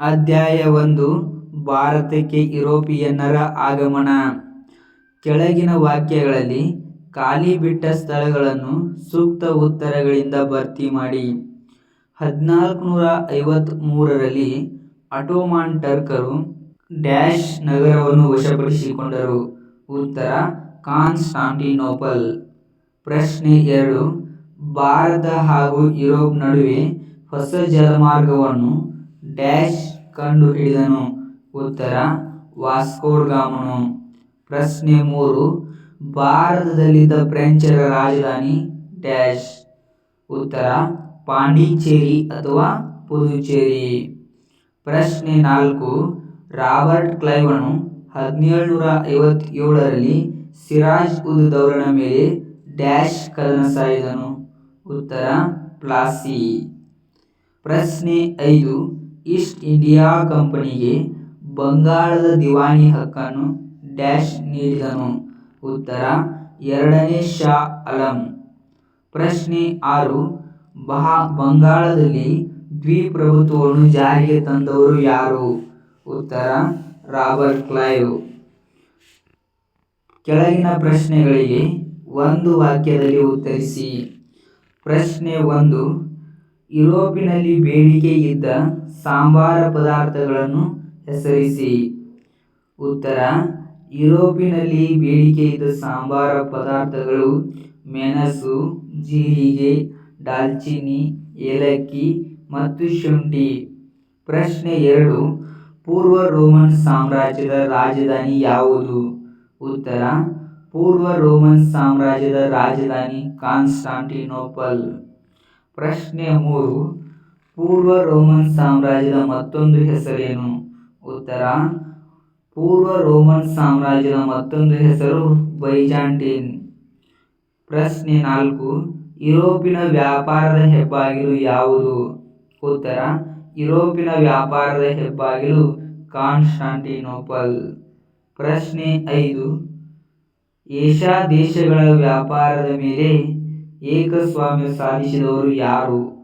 ಅಧ್ಯಾಯ ಒಂದು, ಭಾರತಕ್ಕೆ ಯುರೋಪಿಯನ್ನರ ಆಗಮನ ಕೆಳಗಿನ ವಾಕ್ಯಗಳಲ್ಲಿ ಖಾಲಿ ಬಿಟ್ಟ ಸ್ಥಳಗಳನ್ನು ಸೂಕ್ತ ಉತ್ತರಗಳಿಂದ ಭರ್ತಿ ಮಾಡಿ. ಹದಿನಾಲ್ಕುನೂರ ಐವತ್ತಮೂರರಲ್ಲಿ ಆಟೋಮನ್ ಟರ್ಕರು ನಗರವನ್ನು ವಶಪಡಿಸಿಕೊಂಡರು. ಉತ್ತರ, ಕಾನ್ಸ್ಟಾಂಟಿನೋಪಲ್ ಪ್ರಶ್ನೆ ಎರಡು, ಭಾರತ ಹಾಗೂ ಯುರೋಪ್ ನಡುವೆ ಹೊಸ ಜಲಮಾರ್ಗವನ್ನು ಕಂಡುಹಿಡಿದವನು. ಉತ್ತರ, ವಾಸ್ಕೋಡಗಾಮನು. ಪ್ರಶ್ನೆ ಮೂರು, ಭಾರತದಲ್ಲಿದ್ದ ಫ್ರೆಂಚರ ರಾಜಧಾನಿ ಡ್ಯಾಶ್. ಉತ್ತರ, ಪಾಂಡಿಚೇರಿ ಅಥವಾ ಪುದುಚೇರಿ. ಪ್ರಶ್ನೆ ನಾಲ್ಕು, ರಾಬರ್ಟ್ ಕ್ಲೈವನು ಹದಿನೇಳುನೂರ ಐವತ್ತೇಳರಲ್ಲಿ ಸಿರಾಜ್ ಉದ್ ದೌಲನ ಮೇಲೆ ಕದನ ಸಾಯಿದನು ಉತ್ತರ, ಪ್ಲಾಸಿ. ಪ್ರಶ್ನೆ ಐದು ಈಸ್ಟ್ ಇಂಡಿಯಾ ಕಂಪನಿಗೆ ಬಂಗಾಳದ ದಿವಾಣಿ ಹಕ್ಕನ್ನು ಡ್ಯಾಶ್ ನೀಡಿದನು ಉತ್ತರ, ಎರಡನೇ ಶಾ ಅಲಂ ಪ್ರಶ್ನೆ ಆರು, ಬಹಾ, ಬಂಗಾಳದಲ್ಲಿ ದ್ವಿಪ್ರಭುತ್ವವನ್ನು ಜಾರಿಗೆ ತಂದವರು ಯಾರು? ಉತ್ತರ, ರಾಬರ್ಟ್ ಕ್ಲೈವ್ ಕೆಳಗಿನ ಪ್ರಶ್ನೆಗಳಿಗೆ ಒಂದು ವಾಕ್ಯದಲ್ಲಿ ಉತ್ತರಿಸಿ. ಪ್ರಶ್ನೆ ಒಂದು ಯುರೋಪಿನಲ್ಲಿ ಬೇಡಿಕೆ ಇದ್ದ ಸಾಂಬಾರ ಪದಾರ್ಥಗಳನ್ನು ಹೆಸರಿಸಿ. ಉತ್ತರ ಯುರೋಪಿನಲ್ಲಿ ಬೇಡಿಕೆ ಇದ್ದ ಸಾಂಬಾರ ಪದಾರ್ಥಗಳು ಮೆಣಸು, ಜೀರಿಗೆ, ದಾಲ್ಚಿನ್ನಿ, ಏಲಕ್ಕಿ ಮತ್ತು ಶುಂಠಿ. ಪ್ರಶ್ನೆ ಎರಡು ಪೂರ್ವ ರೋಮನ್ ಸಾಮ್ರಾಜ್ಯದ ರಾಜಧಾನಿ ಯಾವುದು? ಉತ್ತರ ಪೂರ್ವ ರೋಮನ್ ಸಾಮ್ರಾಜ್ಯದ ರಾಜಧಾನಿ ಕಾನ್ಸ್ಟಾಂಟಿನೋಪಲ್. ಪ್ರಶ್ನೆ ಮೂರು ಪೂರ್ವ ರೋಮನ್ ಸಾಮ್ರಾಜ್ಯದ ಮತ್ತೊಂದು ಹೆಸರೇನು? ಉತ್ತರ, ಪೂರ್ವ ರೋಮನ್ ಸಾಮ್ರಾಜ್ಯದ ಮತ್ತೊಂದು ಹೆಸರು ಬೈಜಾಂಟೀನ್ ಪ್ರಶ್ನೆ ನಾಲ್ಕು, ಯುರೋಪಿನ ವ್ಯಾಪಾರದ ಹೆಬ್ಬಾಗಿಲು ಯಾವುದು? ಉತ್ತರ, ಯುರೋಪಿನ ವ್ಯಾಪಾರದ ಹೆಬ್ಬಾಗಿಲು ಕಾನ್ಸ್ಟಾಂಟಿನೋಪಲ್. ಪ್ರಶ್ನೆ ಐದು, ಏಷ್ಯಾ ದೇಶಗಳ ವ್ಯಾಪಾರದ ಮೇಲೆ ಏಕಸ್ವಾಮ್ಯ ಸಾಧಿಸಿದವರು ಯಾರು?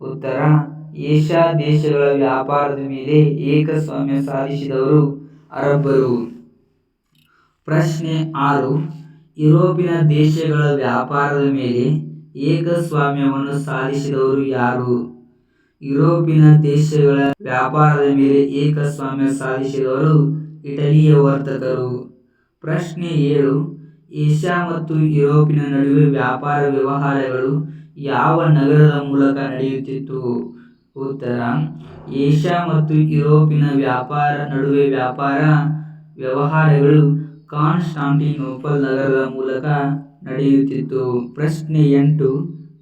ಉತ್ತರ, ಏಷ್ಯಾ ದೇಶಗಳ ವ್ಯಾಪಾರದ ಮೇಲೆ ಏಕಸ್ವಾಮ್ಯ ಸಾಧಿಸಿದವರು ಅರಬ್ಬರು. ಪ್ರಶ್ನೆ ಆರು, ಯುರೋಪಿನ ದೇಶಗಳ ವ್ಯಾಪಾರದ ಮೇಲೆ ಏಕಸ್ವಾಮ್ಯವನ್ನು ಸಾಧಿಸಿದವರು ಯಾರು? ಯುರೋಪಿನ ದೇಶಗಳ ವ್ಯಾಪಾರದ ಮೇಲೆ ಏಕಸ್ವಾಮ್ಯ ಸಾಧಿಸಿದವರು ಇಟಲಿಯ ವರ್ತಕರು. ಪ್ರಶ್ನೆ ಏಳು ಏಷ್ಯಾ ಮತ್ತು ಯುರೋಪಿನ ನಡುವೆ ವ್ಯಾಪಾರ ವ್ಯವಹಾರಗಳು ಯಾವ ನಗರದ ಮೂಲಕ ನಡೆಯುತ್ತಿತ್ತು? ಉತ್ತರ ಏಷ್ಯಾ ಮತ್ತು ಯುರೋಪಿನ ವ್ಯಾಪಾರ ನಡುವೆ ವ್ಯಾಪಾರ ವ್ಯವಹಾರಗಳು ಕಾನ್ಸ್ಟಾಂಟಿನೋಪಲ್ ನಗರದ ಮೂಲಕ ನಡೆಯುತ್ತಿತ್ತು. ಪ್ರಶ್ನೆ ಎಂಟು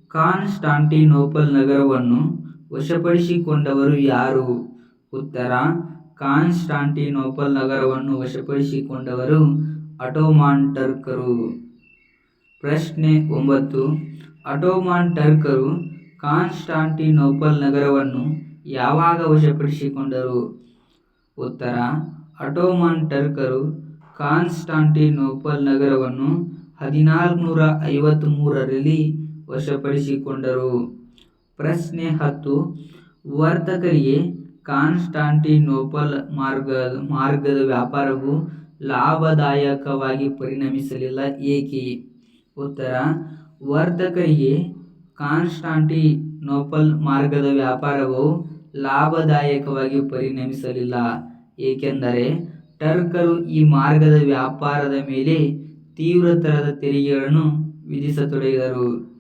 ಕಾನ್ಸ್ಟಾಂಟಿನೋಪಲ್ ನಗರವನ್ನು ವಶಪಡಿಸಿಕೊಂಡವರು ಯಾರು? ಉತ್ತರ ಕಾನ್ಸ್ಟಾಂಟಿನೋಪಲ್ ನಗರವನ್ನು ವಶಪಡಿಸಿಕೊಂಡವರು ಆಟೋಮನ್ ಟರ್ಕರು. ಪ್ರಶ್ನೆ ಒಂಬತ್ತು ಅಟೋಮಾನ್ ಟರ್ಕರು ಕಾನ್ಸ್ಟಾಂಟಿನೋಪಲ್ ನಗರವನ್ನು ಯಾವಾಗ ವಶಪಡಿಸಿಕೊಂಡರು? ಉತ್ತರ ಅಟೋಮಾನ್ ಟರ್ಕರು ಕಾನ್ಸ್ಟಾಂಟಿನೋಪಲ್ ನಗರವನ್ನು ಹದಿನಾಲ್ಕುನೂರ ಐವತ್ತಮೂರರಲ್ಲಿ ವಶಪಡಿಸಿಕೊಂಡರು. ಪ್ರಶ್ನೆ ಹತ್ತು ವರ್ತಕರಿಗೆ ಕಾನ್ಸ್ಟಾಂಟಿನೋಪಲ್ ಮಾರ್ಗದ ವ್ಯಾಪಾರವು ಲಾಭದಾಯಕವಾಗಿ ಪರಿಣಮಿಸಲಿಲ್ಲ ಏಕೆ? ಉತ್ತರ ವರ್ತಕರಿಗೆ ಕಾನ್ಸ್ಟಾಂಟಿನೋಪಲ್ ಮಾರ್ಗದ ವ್ಯಾಪಾರವು ಲಾಭದಾಯಕವಾಗಿ ಪರಿಣಮಿಸಲಿಲ್ಲ ಏಕೆಂದರೆ ಟರ್ಕರು ಈ ಮಾರ್ಗದ ವ್ಯಾಪಾರದ ಮೇಲೆ ತೀವ್ರತರದ ತೆರಿಗೆಗಳನ್ನು ವಿಧಿಸತೊಡಗಿದರು.